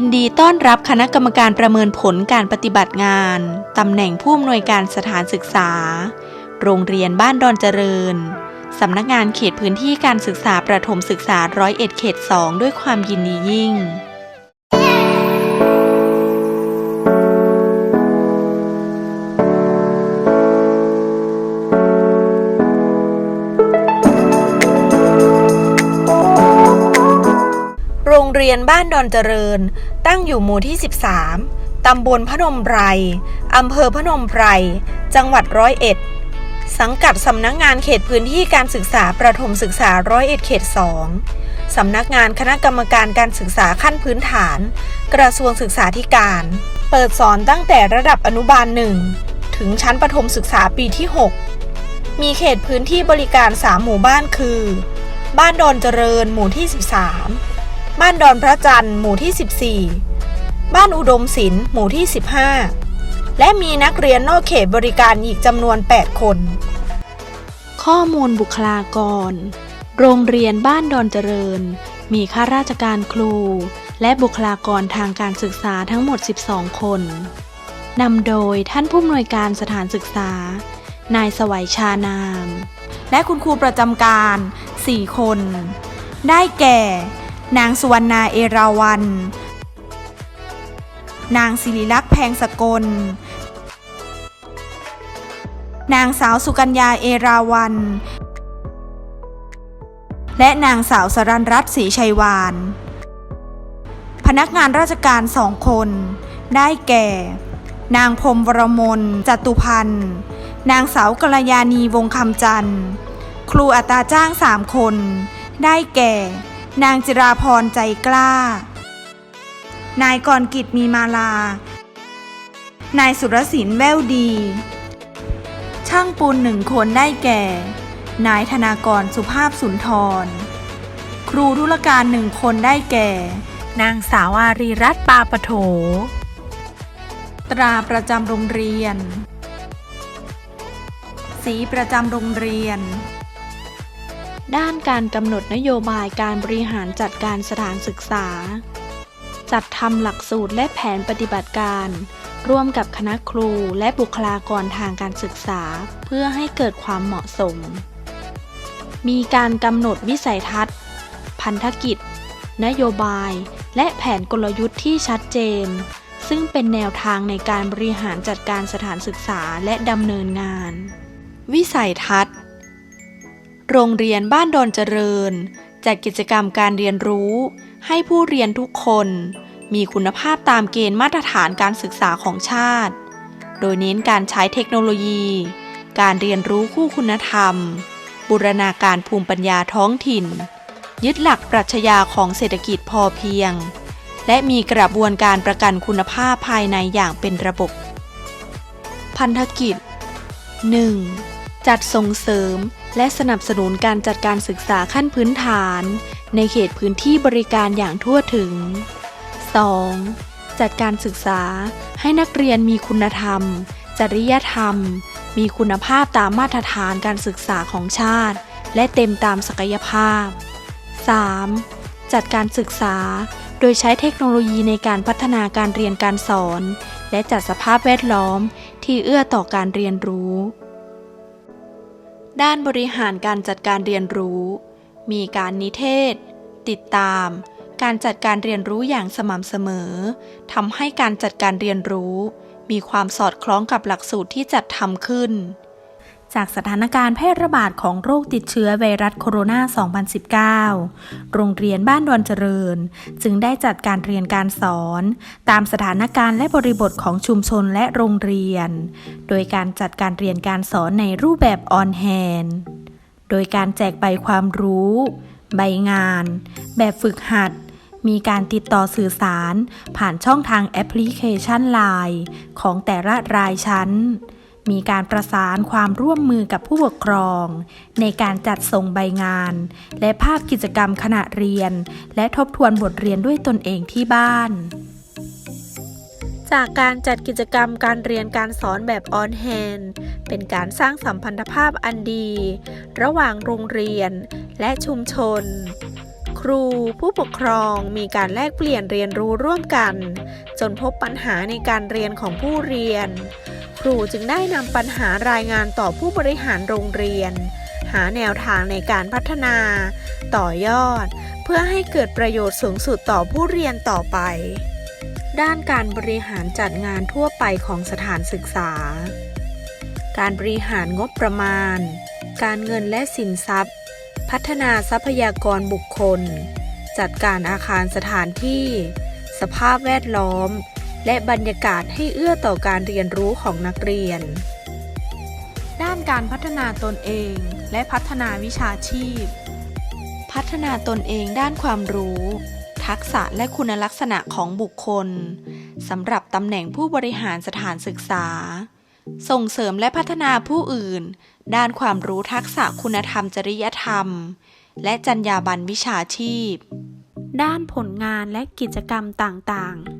ยินดีต้อนรับคณะกรรมการประเมินผลการปฏิบัติงาน ตำแหน่งผู้อำนวยการสถานศึกษา โรงเรียนบ้านดอนเจริญ สำนักงานเขตพื้นที่การศึกษาประถมศึกษาร้อยเอ็ดเขตสองด้วยความยินดียิ่ง รียนบ้านดอนเจริญ ตั้งอยู่หมู่ที่ 13 ตำบลพนมไพรอำเภอพนมไพร จังหวัดร้อยเอ็ด สังกัดสำนักงานเขตพื้นที่การศึกษาประถมศึกษาร้อยเอ็ดเขต2สำนักงานคณะกรรมการการศึกษาขั้นพื้นฐาน กระทรวงศึกษาธิการ เปิดสอนตั้งแต่ระดับอนุบาล1ถึงชั้นประถมศึกษาปีที่ 6 มีเขตพื้นที่บริการ 3 หมู่บ้านคือ บ้านดอนเจริญหมู่ที่ 13 บ้านดอนพระจันทร์หมู่ที่ 14 บ้านอุดมศิลป์หมู่ที่ 15 และมีนักเรียนนอกเขตบริการอีกจำนวน 8 คน ข้อมูลบุคลากร โรงเรียนบ้านดอนเจริญ มีข้าราชการครู และบุคลากรทางการศึกษาทั้งหมด 12 คนนำโดยท่านผู้อำนวยการสถานศึกษา นายสวัยชานาม และคุณครูประจำการ 4 คน ได้แก่ นางสุวรรณาเอราวัน นางศิริลักษ์แพงสกล นางสาวสุกัญญาเอราวัน และนางสาวสรันรัตน์ศรีชัยวาน พนักงานราชการสองคน ได้แก่ นางพรมวรมนจตุพันธ์ นางสาวกัลยาณีวงคำจันทร์ ครูอัตราจ้างสามคน ได้แก่ นางจิราพรใจกล้า นายกรกิจมีมาลา นายสุรศิลป์แววดี ช่างปูนหนึ่งคนได้แก่ นายธนากรสุภาพสุนทร ครูธุรการหนึ่งคนได้แก่ นางสาวอารีรัตน์ปาปโถ ตราประจำโรงเรียน สีประจำโรงเรียน ด้านการกำหนดนโยบายการบริหารจัดการสถานศึกษา จัดทำหลักสูตรและแผนปฏิบัติการ ร่วมกับคณะครูและบุคลากรทางการศึกษา เพื่อให้เกิดความเหมาะสม มีการกำหนดวิสัยทัศน์ พันธกิจ นโยบาย และแผนกลยุทธ์ที่ชัดเจน ซึ่งเป็นแนวทางในการบริหารจัดการสถานศึกษาและดำเนินงาน วิสัยทัศน์ โรงเรียนบ้านดอนเจริญ จัดกิจกรรมการเรียนรู้ ให้ผู้เรียนทุกคน มีคุณภาพตามเกณฑ์มาตรฐานการศึกษาของชาติ โดยเน้นการใช้เทคโนโลยี การเรียนรู้คู่คุณธรรม บูรณาการภูมิปัญญาท้องถิ่น ยึดหลักปรัชญาของเศรษฐกิจพอเพียง และมีกระบวนการประกันคุณภาพภายในอย่างเป็นระบบ พันธกิจ 1. จัดส่งเสริม และสนับสนุนการจัดการศึกษาขั้นพื้นฐาน ในเขตพื้นที่บริการอย่างทั่วถึง 2. จัดการศึกษาให้นักเรียนมีคุณธรรม จริยธรรม มีคุณภาพตามมาตรฐานการศึกษาของชาติ และเต็มตามศักยภาพ 3. จัดการศึกษาโดยใช้เทคโนโลยีในการพัฒนาการเรียนการสอน และจัดสภาพแวดล้อมที่เอื้อต่อการเรียนรู้ ด้านบริหารการจัดการเรียนรู้ มีการนิเทศ ติดตาม การจัดการเรียนรู้อย่างสม่ำเสมอทำให้การจัดการเรียนรู้ มีความสอดคล้องกับหลักสูตรที่จัดทำขึ้น จากสถานการณ์แพร่ระบาดของโรคติดเชื้อไวรัสโคโรนา 2019 โรงเรียนบ้านดอนเจริญ จึงได้จัดการเรียนการสอน ตามสถานการณ์และบริบทของชุมชนและโรงเรียน โดยการจัดการเรียนการสอนในรูปแบบออนแฮนโดยการแจกใบความรู้ ใบงาน แบบฝึกหัด มีการติดต่อสื่อสาร ผ่านช่องทางแอปพลิเคชัน Line ของแต่ละรายชั้น มีการประสานความร่วมมือกับผู้ปกครอง ในการจัดส่งใบงาน และภาพกิจกรรมขณะเรียน และทบทวนบทเรียนด้วยตนเองที่บ้าน จากการจัดกิจกรรมการเรียนการสอนแบบออนแฮนเป็นการสร้างสัมพันธภาพอันดี ระหว่างโรงเรียนและชุมชนครูผู้ปกครองมีการแลกเปลี่ยนเรียนรู้ร่วมกัน จนพบปัญหาในการเรียนของผู้เรียน ครูจึงได้นำปัญหารายงานต่อผู้บริหารโรงเรียน หาแนวทางในการพัฒนา ต่อยอด เพื่อให้เกิดประโยชน์สูงสุดต่อผู้เรียนต่อไป ด้านการบริหารจัดงานทั่วไปของสถานศึกษา การบริหารงบประมาณ การเงินและสินทรัพย์ พัฒนาทรัพยากรบุคคล จัดการอาคารสถานที่ สภาพแวดล้อม และบรรยากาศให้เอื้อต่อการเรียนรู้ของนักเรียน ด้านการพัฒนาตนเองและพัฒนาวิชาชีพ พัฒนาตนเองด้านความรู้ ทักษะและคุณลักษณะของบุคคลสำหรับตำแหน่งผู้บริหารสถานศึกษา ส่งเสริมและพัฒนาผู้อื่น ด้านความรู้ทักษะคุณธรรมจริยธรรม และจรรยาบรรณวิชาชีพ ด้านผลงานและกิจกรรมต่างๆ